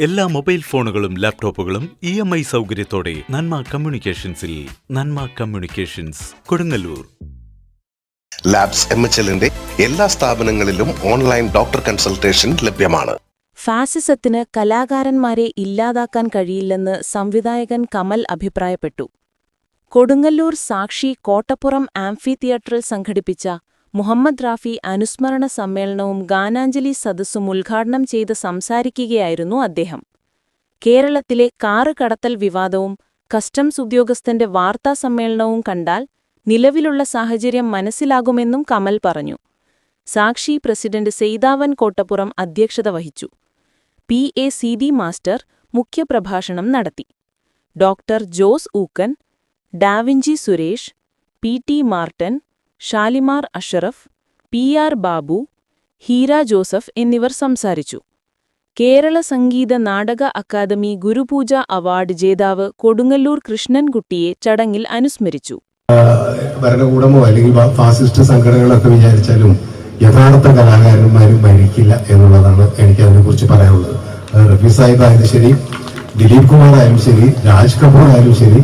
എല്ലാ മൊബൈൽ ഫോണുകളും ലാപ്ടോപ്പുകളും ഇ എം ഐ സൗകര്യത്തോടെ നന്മ കമ്മ്യൂണിക്കേഷൻസിൽ Nanma communications Kodungallur. Labs M H എല്ലിന്റെ എല്ലാ സ്ഥാപനങ്ങളിലും ഓൺലൈൻ ഡോക്ടർ കൺസൾട്ടേഷൻ ലഭ്യമാണ്. ഫാസിസത്തിന് കലാകാരന്മാരെ ഇല്ലാതാക്കാൻ കഴിയില്ലെന്ന് സംവിധായകൻ കമൽ അഭിപ്രായപ്പെട്ടു. കൊടുങ്ങല്ലൂർ സാക്ഷി കോട്ടപ്പുറം ആംഫി തിയേറ്ററിൽ സംഘടിപ്പിച്ച മുഹമ്മദ് റാഫി അനുസ്മരണ സമ്മേളനവും ഗാനാഞ്ജലി സദസ്സും ഉദ്ഘാടനം ചെയ്ത് സംസാരിക്കുകയായിരുന്നു അദ്ദേഹം. കേരളത്തിലെ കാറ് കടത്തൽ വിവാദവും കസ്റ്റംസ് ഉദ്യോഗസ്ഥന്റെ വാർത്താസമ്മേളനവും കണ്ടാൽ നിലവിലുള്ള സാഹചര്യം മനസ്സിലാകുമെന്നും കമൽ പറഞ്ഞു. സാക്ഷി പ്രസിഡന്റ് സെയ്താവൻ കോട്ടപ്പുറം അധ്യക്ഷത വഹിച്ചു. P. A. C. D. Master മുഖ്യപ്രഭാഷണം നടത്തി. Doctor Jose Ookkan Da Vinci Suresh P. T. Martin Shalimar Ashraf P R Babu Heera Joseph എന്നിവർ സംസാരിച്ചു. കേരള സംഗീത നാടക അക്കാദമി ഗുരുപൂജ അവാർഡ് ജേതാവ് കൊടുങ്ങല്ലൂർ കൃഷ്ണൻകുട്ടിയെ ചടങ്ങിൽ അനുസ്മരിച്ചു. ഭരണകൂടമോ അല്ലെങ്കിൽ ഫാസിസ്റ്റ് സംഘടനകളൊക്കെ വിചാരിച്ചാലും യഥാർത്ഥ കലാകാരന്മാരും മരിക്കില്ല എന്നുള്ളതാണ് എനിക്ക് അതിനെക്കുറിച്ച് പറയാനുള്ളത്. അത് റഫി സാഹിബ് ആയാലും ശരി ദിലീപ് കുമാർ ആയാലും ശരി രാജ് കപൂർ ആയാലും ശരി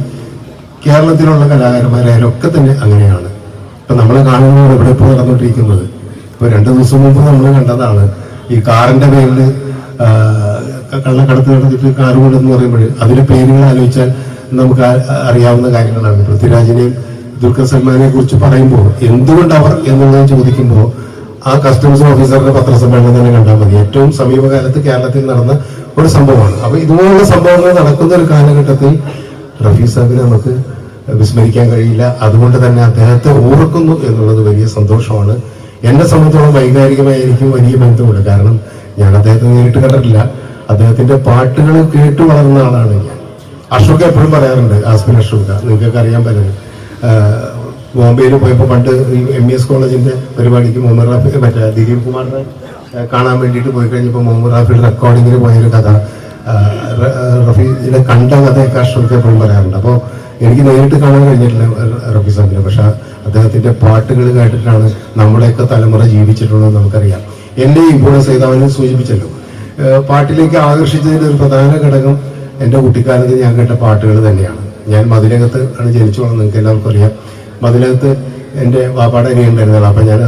കേരളത്തിലുള്ള കലാകാരന്മാരായാലും ഒക്കെ തന്നെ അങ്ങനെയാണ്. ഇപ്പൊ നമ്മളെ കാണുന്നവർ ഇവിടെ ഇപ്പോൾ നടന്നുകൊണ്ടിരിക്കുന്നത്. ഇപ്പൊ രണ്ടു ദിവസം മുമ്പ് നമ്മൾ കണ്ടതാണ് ഈ കാറിന്റെ പേരിൽ കള്ളക്കടത്ത് നടത്തിയിട്ട് കാറ് കൊണ്ടെന്ന് പറയുമ്പോൾ അതിന്റെ പേരുകൾ ആലോചിച്ചാൽ നമുക്ക് അറിയാവുന്ന കാര്യങ്ങളാണ്. പൃഥ്വിരാജിനെയും ദുൽഖർ സൽമാനെ കുറിച്ച് പറയുമ്പോൾ എന്തുകൊണ്ട് അവർ എന്നുള്ളത് ചോദിക്കുമ്പോൾ ആ കസ്റ്റംസ് ഓഫീസറുടെ പത്രസമ്മേളനം തന്നെ കണ്ടാൽ മതി. ഏറ്റവും സമീപകാലത്ത് കേരളത്തിൽ നടന്ന ഒരു സംഭവമാണ്. അപ്പൊ ഇതുപോലുള്ള സംഭവങ്ങൾ നടക്കുന്ന ഒരു കാലഘട്ടത്തിൽ റഫീസ് സാഹിബിനെ നമുക്ക് വിസ്മരിക്കാൻ കഴിയില്ല. അതുകൊണ്ട് തന്നെ അദ്ദേഹത്തെ ഓർക്കുന്നു എന്നുള്ളത് വലിയ സന്തോഷമാണ്. എന്നെ സംബന്ധിച്ചോളം വൈകാരികമായി എനിക്ക് വലിയ ബന്ധമുണ്ട്. കാരണം ഞാൻ അദ്ദേഹത്തെ നേരിട്ട് കണ്ടിട്ടില്ല. അദ്ദേഹത്തിന്റെ പാട്ടുകൾ കേട്ടു വളർന്ന ആളാണ് ഞാൻ. അശോക് എപ്പോഴും പറയാറുണ്ട് ആസ്മിൻ അശോക നിങ്ങൾക്കൊക്കെ അറിയാൻ പറ്റും ബോംബെയിൽ പോയപ്പോൾ പണ്ട് എം എസ് കോളേജിന്റെ പരിപാടിക്ക് മുഹമ്മദ് റാഫി മറ്റേ ദിലീപ് കുമാറിനെ കാണാൻ വേണ്ടിയിട്ട് പോയി കഴിഞ്ഞപ്പോൾ മുഹമ്മദ് റാഫിയുടെ റെക്കോർഡിങ്ങിന് പോയൊരു കഥ ആ, റഫീനെ കണ്ട കഥയൊക്കെ അശോക എപ്പോഴും പറയാറുണ്ട്. അപ്പോൾ എനിക്ക് നേരിട്ട് കാണാൻ കഴിഞ്ഞിട്ടില്ല റഫി സാബിനെ പക്ഷെ അദ്ദേഹത്തിന്റെ പാട്ടുകൾ കേട്ടിട്ടാണ് നമ്മുടെയൊക്കെ തലമുറ ജീവിച്ചിട്ടുള്ളത് നമുക്കറിയാം. എന്നെ ഇപ്പോൾ സൈതാവിനെ സൂചിപ്പിച്ചല്ലോ. പാട്ടിലേക്ക് ആകർഷിച്ചതിന്റെ ഒരു പ്രധാന ഘടകം എന്റെ കുട്ടിക്കാലത്ത് ഞാൻ കേട്ട പാട്ടുകൾ തന്നെയാണ്. ഞാൻ മതിലകത്ത് ആണ് ജനിച്ചോളം നിങ്ങൾക്ക് എല്ലാവർക്കും അറിയാം. മതിലകത്ത് എന്റെ വാപ്പാടെ അനിയുണ്ടായിരുന്നല്ലോ അപ്പൊ ഞാൻ